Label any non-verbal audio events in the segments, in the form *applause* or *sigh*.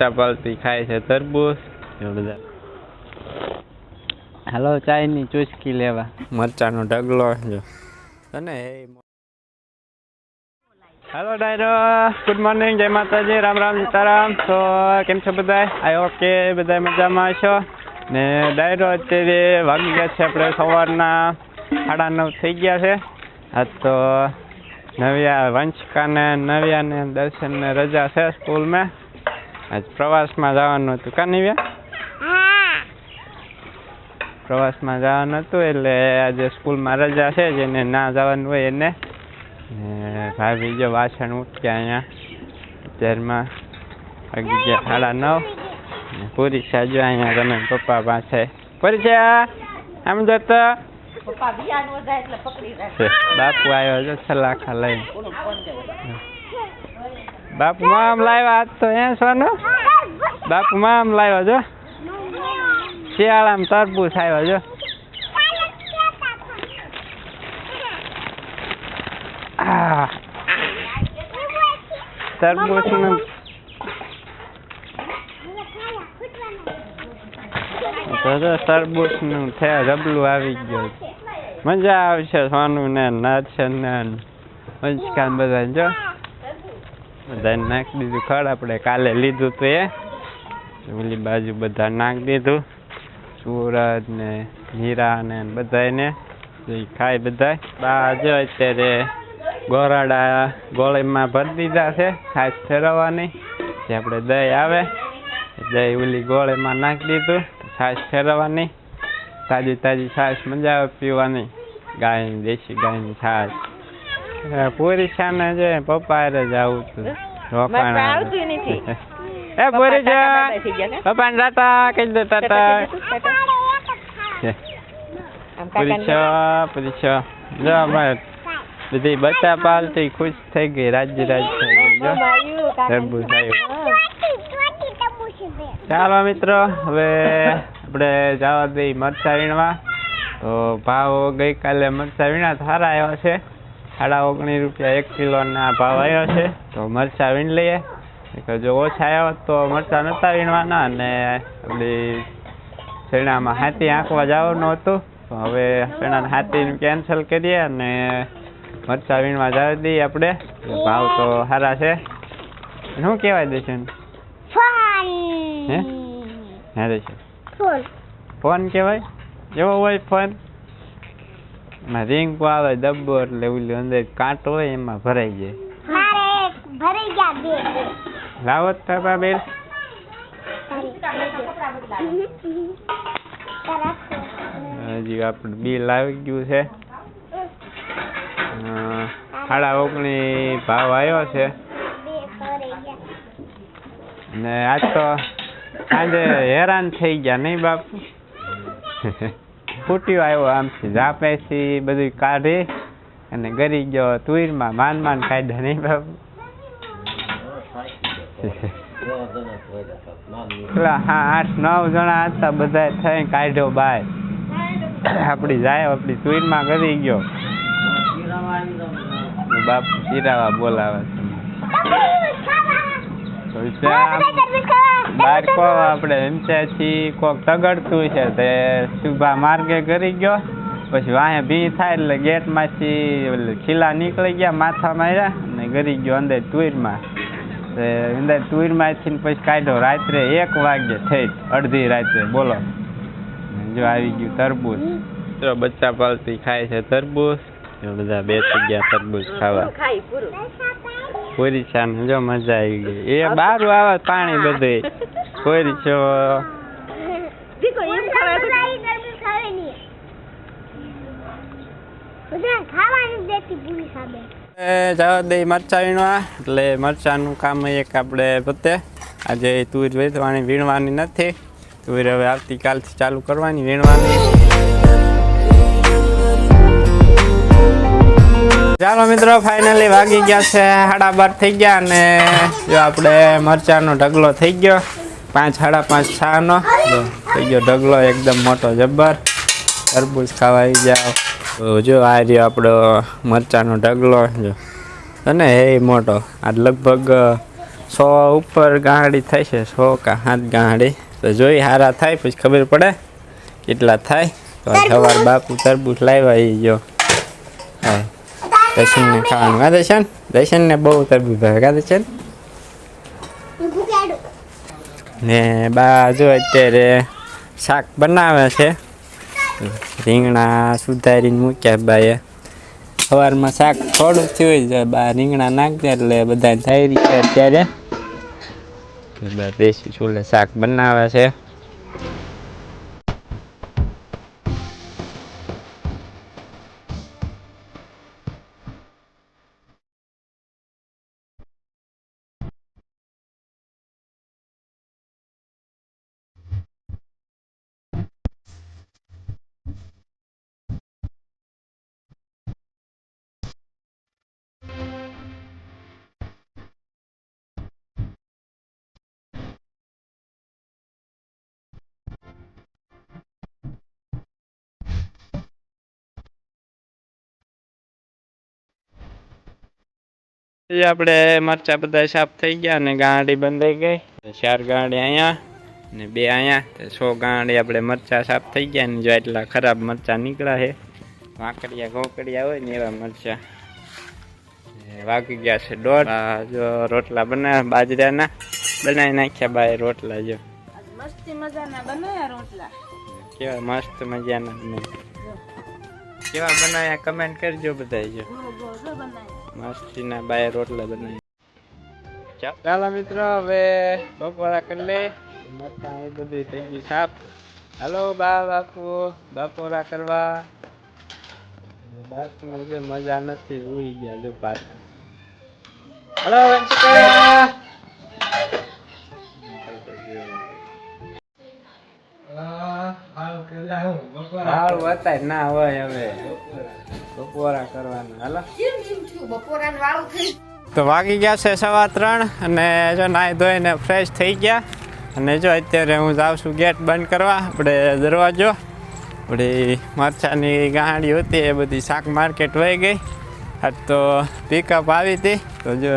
બચ્ચા પાલતી ખાય છે તરબૂચ. બધા. હાલો ચાયની ચુસ્કી લેવા. મરચાનો ઢગલો અને હેલો ડાયરો. ગુડ મોર્નિંગ જય માતાજી. રામ રામ સીતારામ. તો કેમ છો બધા આઈ ઓકે બધા મજામાં છો ને ડાયરો અત્યારે વાગી ગયા છે આપણે સવારના સાડા નવ થઈ ગયા છે. આ તો નવ્યા વંશકાને નવ્યાને દર્શનને રજા છે સ્કૂલમાં. આજ પ્રવાસમાં જવાનું હતું. કા નવ્યા? પ્રવાસમાં જવાનું હતું એટલે આજે સ્કૂલમાં રજા છે જેને ના જવાનું હોય એને. ભાઈ બીજો વાસણ ઉઠ્યા અહીંયા. અત્યારમાં અગિયાર ગયા સાડા નવ. પૂરી સાજો અહીંયા તમે પપ્પા પાસે. પરિચય આમ જતો બાપુ આવ્યો છે સલાખા લઈને. બાપુ મામ લાવ્યા આજ તો હે સોનું બાપુ મામ લાવ્યો જો શિયાળામાં તરબૂચ આવ્યો જો આ તરબૂચનું તો જો તરબૂચનું છે રબલું આવી ગયું મજા આવશે સોનું ને નરસન ને વંશકાન બધા જો બધાને નાખી દીધું ખડ, આપણે કાલે લીધું તો એ. ઓલી બાજુ બધા નાખી દીધું. સુરજ ને હીરા ને બધાને ખાય બધા બા જો અત્યારે ગોરાડા ગોળીમાં ભરી દીધા છે. ખાસ ફેરવવાની. જે આપણે દહીં આવે. દહીં ઓલી ગોળીમાં નાખી દીધું. છાશ ફેરવવાની. તાજી તાજી છાશ મજા આવે પીવાની. ગાયની દેશી ગાયની છાશ. પૂરી સામે છે પપ્પા રે જ આવું છું મારે આવતું નથી. એ પૂરી છે પપ્પા ટાટા કહી દો ટાટા પૂરી કાકાને પૂરી છે જો અમારે બધી બચ્ચા પાલતી ખુશ થઈ ગઈ રાજી રાજ થઈ ગઈ જો. હા. ચાલો મિત્રો હવે આપણે જવા દઈ મરચા વીણવા. તો ભાવ ગઈકાલે મરચા વીણા સારા આવ્યા છે. સાડા ઓગણીસ રૂપિયા એક કિલોના ભાવ આવ્યો છે. તો મરચા વીણ લઈએ. જો ઓછા આવ્યા તો મરચા નહોતા વીણવાના અને આપણી શેણામાં હાથી આંકવા જવાનું હતું. તો હવે શેણાને હાથી કેન્સલ કરીએ અને મરચા વીણવા જાવ દઈએ આપણે. ભાવ તો સારા છે. શું કહેવાય દેશું હે? હે દેશું ફોન. કહેવાય? કેવો હોય ફોન? એમાં રીંગ આવે ડબ્બો એટલે ઓલી અંદર કાંટો હોય એમાં ભરાઈ જાય. મારે ભરી ગયા બે. લાવો તો બાપા બેન. હજી આપણે બિલ આવી ગયું છે. સાડા ઓગણી ભાવ આવ્યો છે. ને આજ તો સાંજે હેરાન થઈ ગયા નહીં બાપુ? ફૂટ્યો આવ્યો આમ ઝાપેથી બધું કાઢી અને ગરી ગયો. તુરમાં માન માન કાઢ્યા નહીં પેલા હા, આઠ નવ જણા હતા, બધા થઈ કાઢ્યો બાય. આપણી જાય આપણી તુરમાં ગરી ગયો. બાપુ ચીરાવા બોલાવે બાળકો આપણે હિંસાથી કોક તગડતું છે તે શુભા માર્ગે કરી ગયો. પછી વાહે ભી થાય એટલે ગેટમાંથી ઓલે ખીલા નીકળી ગયા માથા માર્યા અને ગરી ગયો અંદર ટુરમાં તે અંદર ટુરમાંથી ને પછી કાઢ્યો. રાત્રે એક વાગે થઈ અડધી રાત્રે બોલો. જો આવી ગયું તરબૂચ. જો બચ્ચા પાલતી ખાય છે તરબૂચ. એ બધા બેસી ગયા તરબૂચ ખાવા. શાન જો મજા આવી ગઈ. એ બારું આવે પાણી બધે. પૂરી દીકો એમ ખાવા તો ખાઈ નહીં. બધા ખાવાનું દેતી પૂરી સાબે જવા દઈ મરચા વીણવા એટલે મરચાનું કામ એક આપણે પતે. આજે તુર વેચવાની વીણવાની નથી. તુર હવે આવતીકાલથી ચાલુ કરવાની વીણવાની. ચાલો મિત્રો ફાઇનલી વાગી ગયા છે, સાડા બાર થઈ ગયા અને જો આપણે મરચાનો ઢગલો થઈ ગયો, પાંચ, સાડા પાંચ, છાનો. થઈ ગયો ઢગલો એકદમ મોટો જબ્બર. તરબૂચ ખાવા આવી જાઓ. જો આ રહ્યો આપણો મરચાનો ઢગલો, જો. અને એ મોટો. આ લગભગ સો ઉપર ગાંડી થાય છે, સો કા હાથ ગાંડી તો જોઈ હારા થાય, પછી ખબર પડે કેટલા થાય. તો સવાર બાપુ તરબૂચ લાવ્યા એ જો. હા. દર્શનને ખાવાનું. હા દર્શન? દર્શનને બહુ તરબૂચ ભાવે. કા દર્શન? ને બા જો અત્યારે શાક બનાવે છે. રીંગણા સુધારીને મૂક્યા બાએ. સવારમાં શાક થોડું થયું જ બા રીંગણા નાખી દે એટલે બધા થઈ રીતે અત્યારે. એટલે બા દેશી ચૂલે શાક બનાવે છે. એ આપણે મરચા બધા સાફ થઈ ગયા અને ગાંડી બંધાઈ ગઈ. ચાર ગાંડી અહીંયા ને બે અહીંયા. તો સો ગાંડી આપણે મરચા સાફ થઈ ગયા ને જો એટલા ખરાબ મરચા નીકળ્યા છે. વાંકડિયા ઘોકડિયા હોય ને એવા મરચા. ને વાગી ગયા છે દોઢ. આ જો રોટલા બનાવ્યા બાજરાના. બનાવી નાખ્યા બાય રોટલા જો. મસ્તી મજાના બનાવ્યા રોટલા? કેવા મસ્ત મજાના. બને કેવા બનાવ્યા કમેન્ટ કરજો બધા જો. મસ્તીના બાય રોટલા બનાવી. ચાલો. મિત્રો હવે બપોરા કરી લે મતા એ બધી થઈ ગઈ સાફ હાલો બા બાપુ બપોરા કરવા. બાપુ મજા નથી ઉઈ ગયા જો પાછા. હલો વંશિકા હાલ બતાય ના હોય હવે. બપોરા કરવાના. હાલો. તો વાગી ગયા છે સવા ત્રણ અને જો નાહી ધોઈને ફ્રેશ થઈ ગયા. અને જો અત્યારે હું જાઉં છું ગેટ બંધ કરવા, આપણે દરવાજો. આપણી મરચાની ગાડી હતી, એ બધી શાક માર્કેટ વહી ગઈ. આજ તો પિકઅપ આવી હતી. તો જો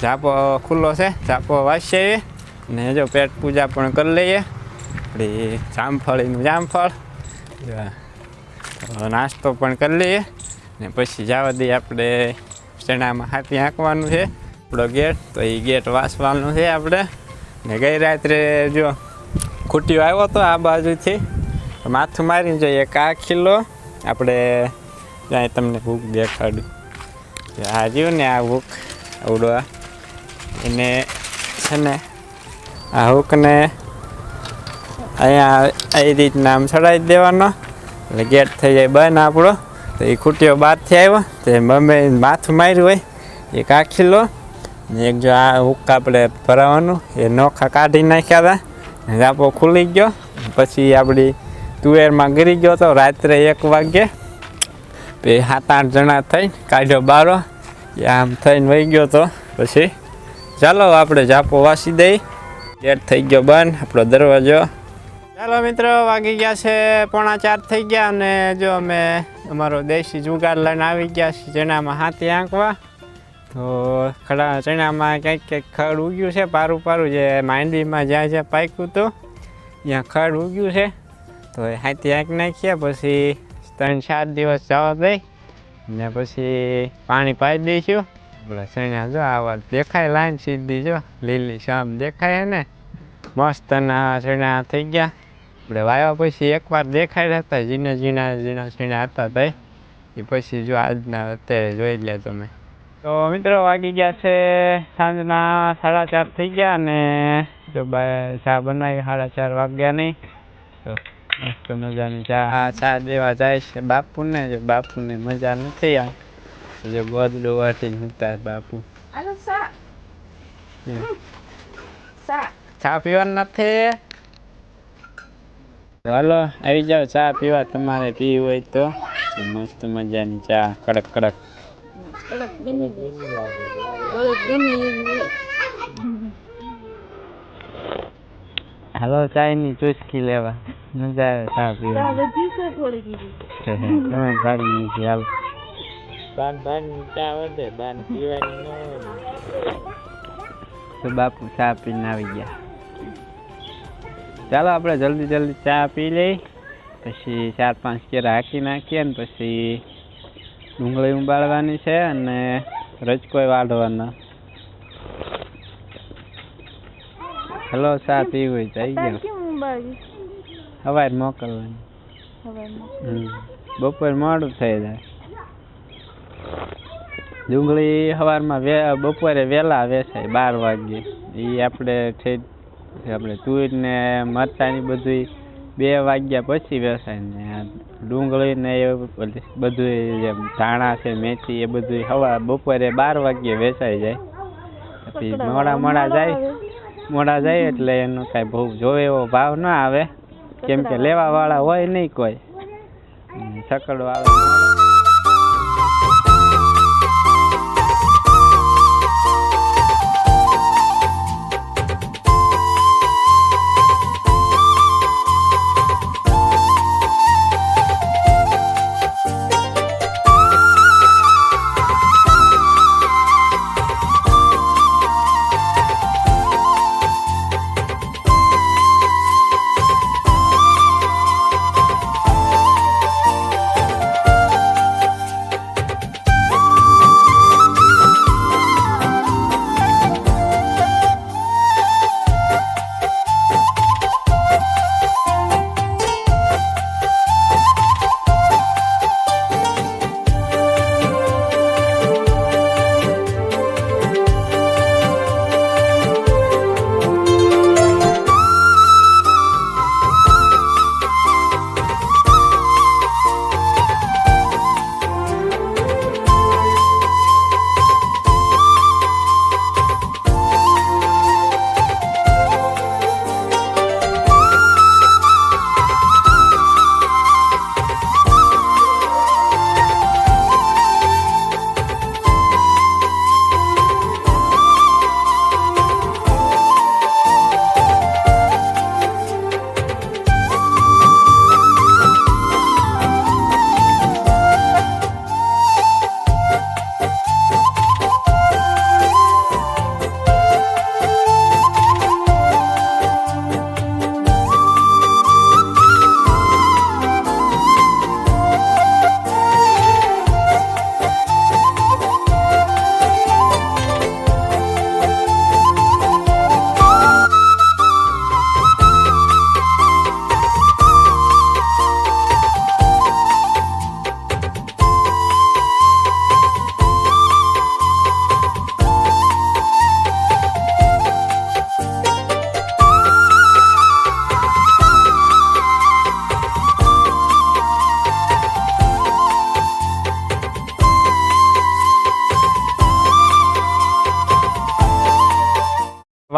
ઝાપો ખુલ્લો છે, ઝાપો વાંચશે અને જો પેટ પૂજા પણ કરી લઈએ. આપણી જામફળીનું જામફળ. નાસ્તો પણ કરી લઈએ. ને પછી જવા દઈએ આપણે ચણામાં હાથી હાંકવાનું છે આપણો ગેટ, તો એ ગેટ વાસવાનું છે આપણે. ને ગઈ રાત્રે જો ખૂટ્યો આવ્યો હતો આ બાજુથી. માથું મારીને જોઈએ એક આ ખીલો આપણે ત્યાં તમને ભૂખ દેખાડું. આ રહ્યું ને આ ભૂખ આવડો. એને છે ને આ હુકને અહીંયા એ રીતના આમ ચડાવી દેવાનો. એટલે ગેટ થઈ જાય બંધ આપણો. તો એ ખૂટ્યો બહારથી આવ્યો. તે મમ્મી માથું માર્યું હોય, એક આ ખીલો ને એક જો આ હુક્કા આપણે ભરાવાનું, એ નોખા કાઢી નાખ્યા હતા. આપો ખુલી ગયો. પછી આપણી તુવેરમાં ગરી ગયો તો રાત્રે એક વાગે પછી સાત આઠ જણા થઈ કાઢ્યો બારો. એ આમ થઈને વહી ગયો તો પછી ચાલો આપણે જાપો વાસી દઈ. ગેટ થઈ ગયો બંધ, આપણો દરવાજો. ચાલો મિત્રો, વાગી ગયા છે પોણા ચાર થઈ ગયા અને જો અમે અમારો દેશી જુગાર લઈને આવી ગયા છે ચણામાં હાથી આંકવા. તો ખડા ચણામાં કંઈક કંઈક ખડ ઉગ્યું છે, પારું પારું જે માંડવીમાં જ્યાં જ્યાં પાક્યું હતું, ત્યાં ખડ ઉગ્યું છે. તો એ હાથી આંક નાખ્યા, પછી ત્રણ ચાર દિવસ જવા દઈ, ને પછી પાણી પાઈ દઈશું. આપણે ચણા જો આવા દેખાય, લાઈન સીધી જો, લીલી શામ દેખાય ને મસ્ત ના ચણા થઈ ગયા. આપણે વાયા પછી એકવાર દેખાડ્યા હતા ઝીણા ઝીણા ઝીણા ઝીણા હતા તે એ પછી જો આજના અત્યારે જોઈ લે તમે. તો મિત્રો વાગી ગયા છે સાંજના સાડા ચાર થઈ ગયા અને જો બા ચા બનાવી સાડા ચાર વાગ્યા નહીં. તો મસ્ત મજાની ચા. આ ચા દેવા જાય છે બાપુને. જો બાપુને મજા નથી આ. જો ગોદ ડોવાથી મૂકતા બાપુ. આલો સા સા ચા પીવાનું નથી. હાલો આવી જાઓ ચા પીવા તમારે પીવી હોય તો. મસ્ત મજાની ચા કડક કડક. હાલો ચાયની ચુસ્કી લેવા. મજા આવે ચા પીવા વધી છે થોડી કીધી તમે ગાડી મૂકી હાલ. બાન બાન ચા વધે. બાન પીવાની તો બાપુ ચા પીને આવી ગયા. ચાલો આપણે જલ્દી જલ્દી ચા પી લઈ પછી ચાર પાંચ કેરા હાકી નાખીએ ને પછી ડુંગળી ઉંબાળવાની છે અને રજકોય વાઢવાના. હલો ચા પીવી આવી ગયો. સવારે મોકલવાની. બપોર મોડું થઈ જાય. ડુંગળી સવારમાં બપોરે વહેલા વેચાય બાર વાગ્યે. એ આપણે ઠેઠ આપણે તુર ને મરચાંની બધું બે વાગ્યા પછી વેચાય ને ડુંગળી ને એ બધી- ધાણા છે મેથી એ બધું હવા બપોરે બાર વાગ્યે વેચાઈ જાય. પછી મોડા મોડા જાય મોડા જાય એટલે એનો કાંઈ બહુ જોવે એવો ભાવ ના આવે. કેમ કે લેવા વાળા હોય નહીં કોઈ. સકડો આવે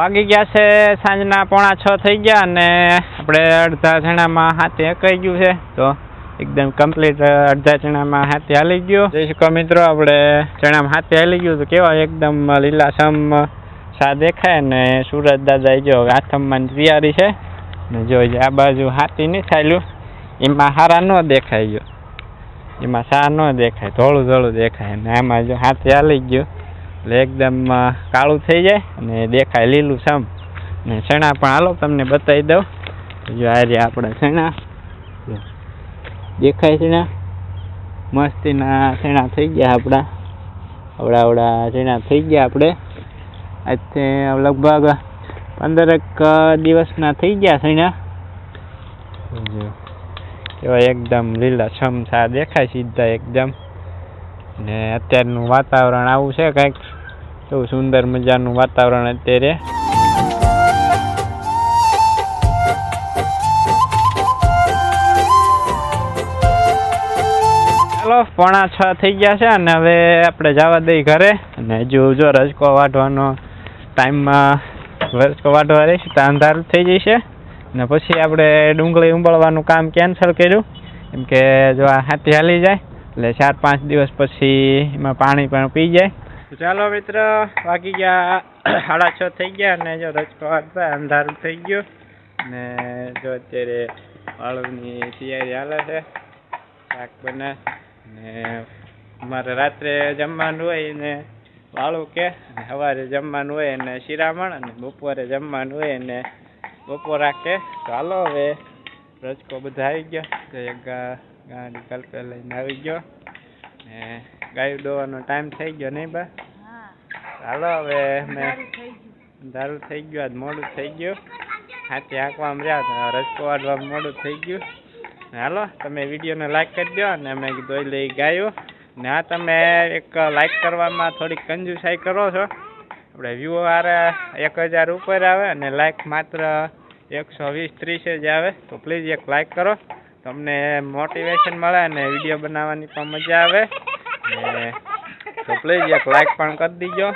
વાગી ગયા છે સાંજના પોણા છ થઈ ગયા અને આપણે અડધા જણામાં હાથે અકાઈ ગયું છે. તો એકદમ કમ્પ્લીટ અડધા ચણામાં હાથે હાલી ગયો. જય શ્રી મિત્રો, આપણે ચણામાં હાથે હાલી ગયું તો કેવા એકદમ લીલાછમ સા દેખાય ને સુરજ દાદા જો આથમમાં તૈયારી છે. ને જો આ બાજુ હાથી નહીં થાયલું એમાં હારા ન દેખાય ગયો એમાં સા ન દેખાય, ધોળું ધોળું દેખાય ને આમાં જો હાથે હાલી ગયો. એટલે એકદમ કાળું થઈ જાય અને દેખાય લીલું સામ. ને ચણા પણ હાલો, તમને બતાવી દઉં. જો આ રહ્યા આપણા ચણા. દેખાય ને મસ્તીના ચણા થઈ ગયા આપણા. આવડા આવડા ચણા થઈ ગયા આપણે. આજે લગભગ પંદરેક દિવસના થઈ ગયા ચણા. એવા એકદમ લીલા છમ થા દેખાય સીધા એકદમ. ને અત્યારનું વાતાવરણ આવું છે કંઈક. એવું સુંદર મજાનું વાતાવરણ અત્યારે. ચાલો, પોણા છ થઈ ગયા છે અને હવે આપણે જવા દઈ ઘરે. અને હજુ જો રજકો વાઢવાનો ટાઈમમાં, રજકો વાઢવા રહીશ, તો અંધારું થઈ જશે. ને પછી આપણે ડુંગળી ઉંબળવાનું કામ કેન્સલ કર્યું. કેમ કે જો આ હાથી હાલી જાય એટલે ચાર પાંચ દિવસ પછી એમાં પાણી પણ પી જાય. ચાલો મિત્ર, વાગી ગયા *coughs* સાડા છ થઈ ગયા અને જો રજકો વાળતા અંધારું થઈ ગયું. ને જો અત્યારે વાળુની તૈયારી હાલે છે, શાક બને. ને અમારે રાત્રે જમવાનું હોય ને વાળું કે સવારે જમવાનું હોય ને શિરામણ, અને બપોરે જમવાનું હોય ને બપોરા કે. ચાલો હવે, રજકો બધા આવી ગયા. એક ગાડી કલકલ લઈને આવી ગયો. ને ગાયું દોવાનો ટાઈમ થઈ ગયો નહીં બા? ચાલો હવે મેં દારૂ થઈ ગયું. આજ મોડું થઈ ગયું. હાથી હાંકવામાં રહ્યા તો રસ્તો વાળવામાં મોડું થઈ ગયું. હાલો તમે વિડીયોને લાઈક કરી દો અને અમે દોઈ લઈ ગાયું. ને આ તમે એક લાઈક કરવામાં થોડીક કંજુસાઈ કરો છો. આપણે વ્યૂ આરે એક હજાર ઉપર આવે અને લાઈક માત્ર એકસો વીસ ત્રીસ જ આવે. તો પ્લીઝ એક લાઈક કરો. તમને મોટિવેશન મળે અને વીડિયો બનાવવાની પણ મજા આવે. ને તો પ્લીઝ એક લાઈક પણ કરી દીજો.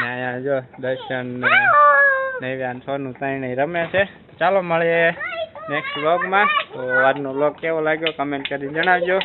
ને અહીંયા જો દર્શન, ને નૈવ્યાન સોનું, ત્રણેય રમે છે. ચાલો મળીએ નેક્સ્ટ વ્લોગમાં તો આજનો વ્લોગ કેવો લાગ્યો? કમેન્ટ કરી જણાવજો.